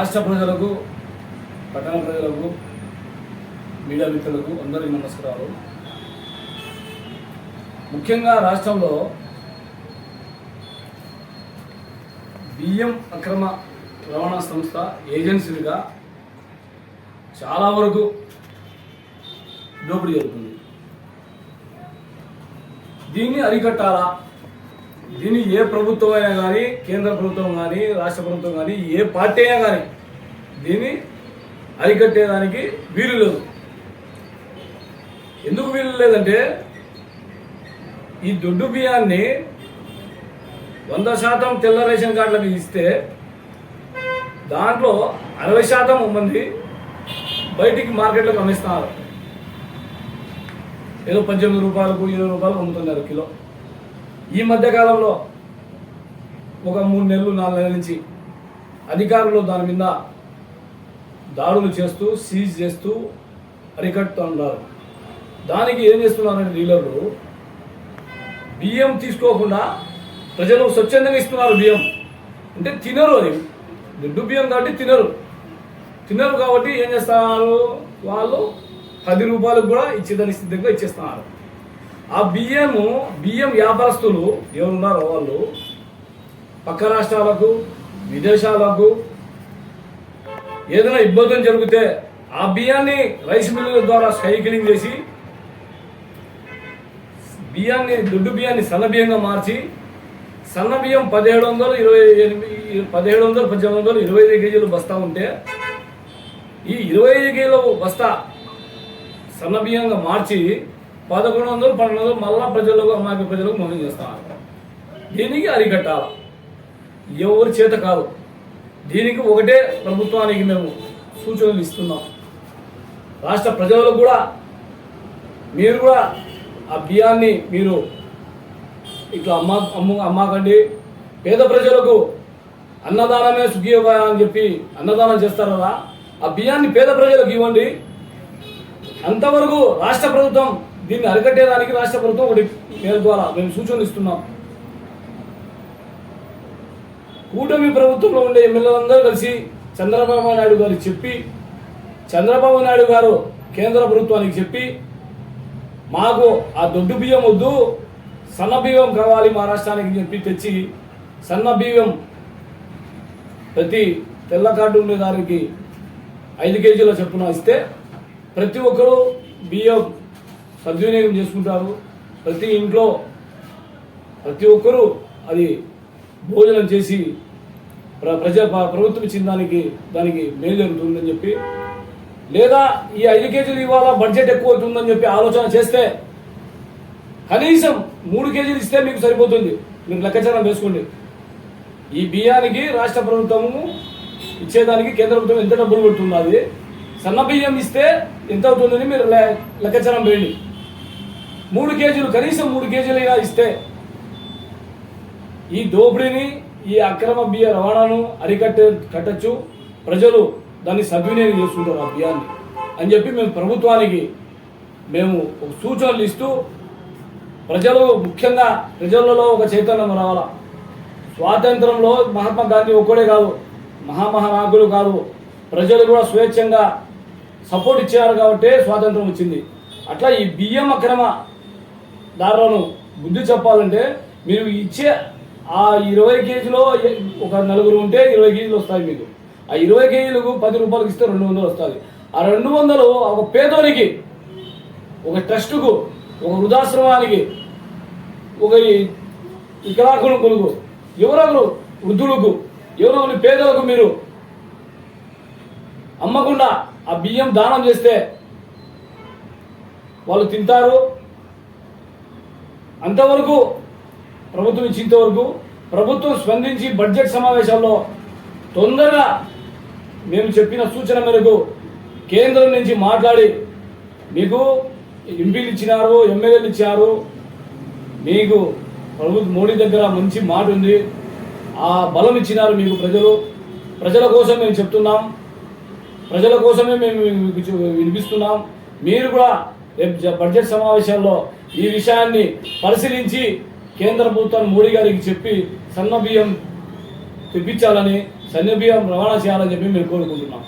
రాష్ట్ర ప్రజలకు పట్టణ ప్రజలకు మీడియా మిత్రులకు అందరికీ నమస్కారాలు. ముఖ్యంగా రాష్ట్రంలో బియ్యం అక్రమ రవాణా సంస్థ ఏజెన్సీలుగా చాలా వరకు దోపిడీ జరుగుతుంది. దీన్ని అరికట్టాలా? దీన్ని ఏ ప్రభుత్వం అయినా కానీ కేంద్ర ప్రభుత్వం కానీ రాష్ట్ర ప్రభుత్వం కానీ ఏ పార్టీ అయినా కానీ దీన్ని అరికట్టేదానికి వీలు లేదు. ఎందుకు వీలు లేదంటే ఈ దొడ్డు బియ్యాన్ని వంద శాతం తెల్ల రేషన్ కార్డులకు ఇస్తే దాంట్లో అరవై శాతం మంది బయటికి మార్కెట్లోకి అమ్మిస్తున్నారు. ఏదో పద్దెనిమిది రూపాయలకు ఇరవై రూపాయలకు అమ్ముతున్నారు కిలో. ఈ మధ్యకాలంలో ఒక మూడు నెలలు నాలుగు నెలల నుంచి అధికారులు దాని మీద దాడులు చేస్తూ సీజ్ చేస్తూ అరికట్టుతున్నారు దానికి ఏం చేస్తున్నారంటే డీలర్లు బియ్యం తీసుకోకుండా ప్రజలు స్వచ్ఛందంగా ఇస్తున్నారు బియ్యం. అంటే తినరు అది. దుడ్డు బియ్యం కాబట్టి తినరు. తినరు కాబట్టి ఏం చేస్తున్నారు వాళ్ళు పది రూపాయలకు కూడా ఇచ్చేదాని సిద్ధంగా ఇచ్చేస్తున్నారు. ఆ బియ్యము బియ్యం వ్యాపారస్తులు ఎవరున్నారో వాళ్ళు పక్క రాష్ట్రాలకు విదేశాలకు ఏదైనా ఇబ్బందులు జరిగితే ఆ బియ్యాన్ని రైస్ మిల్లుల ద్వారా సైకిలింగ్ చేసి బియ్యాన్ని దుడ్డు బియ్యాన్ని సన్న బియ్యంగా మార్చి సన్న బియ్యం పదిహేడు వందలు ఇరవై ఎనిమిది పదిహేడు వందలు పద్దెనిమిది వందలు ఇరవై ఐదు కేజీలు బస్తా ఉంటే ఈ ఇరవై ఐదు కేజీల బస్తా సన్న బియ్యంగా మార్చి పదకొండు వందలు పన్నెండు వందలు మళ్ళా ప్రజలకు అమాయక ప్రజలకు మోసం చేస్తున్నారు. దీనికి అరికట్టాలి. ఎవరి చేత కాదు. దీనికి ఒకటే ప్రభుత్వానికి మేము సూచనలు ఇస్తున్నాం. రాష్ట్ర ప్రజలకు కూడా మీరు కూడా ఆ బియ్యాన్ని మీరు ఇట్లా అమ్మ అమ్ము అమ్మాకండి. పేద ప్రజలకు అన్నదానమే సుఖీయోగా అని చెప్పి అన్నదానం చేస్తారు కదా ఆ బియ్యాన్ని పేద ప్రజలకు ఇవ్వండి. అంతవరకు రాష్ట్ర ప్రభుత్వం దీన్ని అరికట్టేదానికి రాష్ట్ర ప్రభుత్వం ఒకటి మేర ద్వారా మేము సూచనలు ఇస్తున్నాం. కూటమి ప్రభుత్వంలో ఉండే ఎమ్మెల్యేలందరూ కలిసి చంద్రబాబు నాయుడు గారికి చెప్పి చంద్రబాబు నాయుడు గారు కేంద్ర ప్రభుత్వానికి చెప్పి మాకు ఆ దొడ్డు బియ్యం వద్దు సన్న బియ్యం కావాలి మా రాష్ట్రానికి చెప్పి తెచ్చి సన్న బియ్యం ప్రతి తెల్ల కార్డు ఉండేదానికి ఐదు కేజీల చొప్పున ఇస్తే ప్రతి ఒక్కరూ బియ్యం సద్వినియోగం చేసుకుంటారు. ప్రతి ఇంట్లో ప్రతి ఒక్కరూ అది భోజనం చేసి ప్ర ప్రజ ప్రభుత్వం ఇచ్చిన దానికి దానికి మేలు జరుగుతుందని చెప్పి లేదా ఈ ఐదు కేజీలు ఇవాళ బడ్జెట్ ఎక్కువ అవుతుందని చెప్పి ఆలోచన చేస్తే కనీసం మూడు కేజీలు ఇస్తే మీకు సరిపోతుంది. మీరు లెక్కచారం వేసుకోండి. ఈ బియ్యానికి రాష్ట్ర ప్రభుత్వము ఇచ్చేదానికి కేంద్ర ప్రభుత్వం ఎంత డబ్బులు పెడుతున్నది సన్న బియ్యం ఇస్తే ఎంత అవుతుందని మీరు లెక్కచారం వేయండి. మూడు కేజీలు కనీసం మూడు కేజీలైనా ఇస్తే ఈ దోపిడీని ఈ అక్రమ బియ్య రవాణాను అరికట్టే కట్టచ్చు. ప్రజలు దాన్ని సద్వినియోగం చేసుకుంటారు ఆ బియ్యాన్ని. అని చెప్పి మేము ప్రభుత్వానికి మేము ఒక సూచనలు ఇస్తూ ప్రజలు ముఖ్యంగా ప్రజలలో ఒక చైతన్యం రావాల. స్వాతంత్రంలో మహాత్మా గాంధీ ఒక్కడే కాదు మహామహానాయకులు కాదు ప్రజలు కూడా స్వేచ్ఛంగా సపోర్ట్ ఇచ్చారు కాబట్టి స్వాతంత్రం వచ్చింది. అట్లా ఈ బియ్యం అక్రమ దారులను బుద్ధి చెప్పాలంటే మీరు ఇచ్చే ఆ ఇరవై కేజీలో ఒక నలుగురు ఉంటే ఇరవై కేజీలు వస్తాయి మీకు. ఆ ఇరవై కేజీలకు పది రూపాయలకి ఇస్తే రెండు వందలు వస్తుంది ఆ రెండు వందలు ఒక పేదోనికి ఒక ట్రస్టుకు ఒక వృద్ధాశ్రమానికి ఒక వికలాంగులకు ఎవరొకరు వృద్ధులకు ఎవరొకరు పేదలకు మీరు అమ్మకుండా ఆ బియ్యం దానం చేస్తే వాళ్ళు తింటారు అంతవరకు ప్రభుత్వం ఇచ్చేంత వరకు ప్రభుత్వం స్పందించి బడ్జెట్ సమావేశాల్లో తొందరగా మేము చెప్పిన సూచన మేరకు కేంద్రం నుంచి మాట్లాడి మీకు ఎంపీలు ఇచ్చినారు ఎమ్మెల్యేలు ఇచ్చారు. మీకు ప్రభుత్వ మోడీ దగ్గర మంచి మాట ఉంది. ఆ బలం ఇచ్చినారు మీకు ప్రజలు. ప్రజల కోసం మేము చెప్తున్నాం. ప్రజల కోసమే మేము వినిపిస్తున్నాం. మీరు కూడా రేపు బడ్జెట్ సమావేశంలో ఈ విషయాన్ని పరిశీలించి కేంద్ర ప్రభుత్వం మోడీ గారికి చెప్పి సన్న బియ్యం తెప్పించాలని సన్న బియ్యం రవాణా చేయాలని చెప్పి మేము కోరుకుంటున్నాం.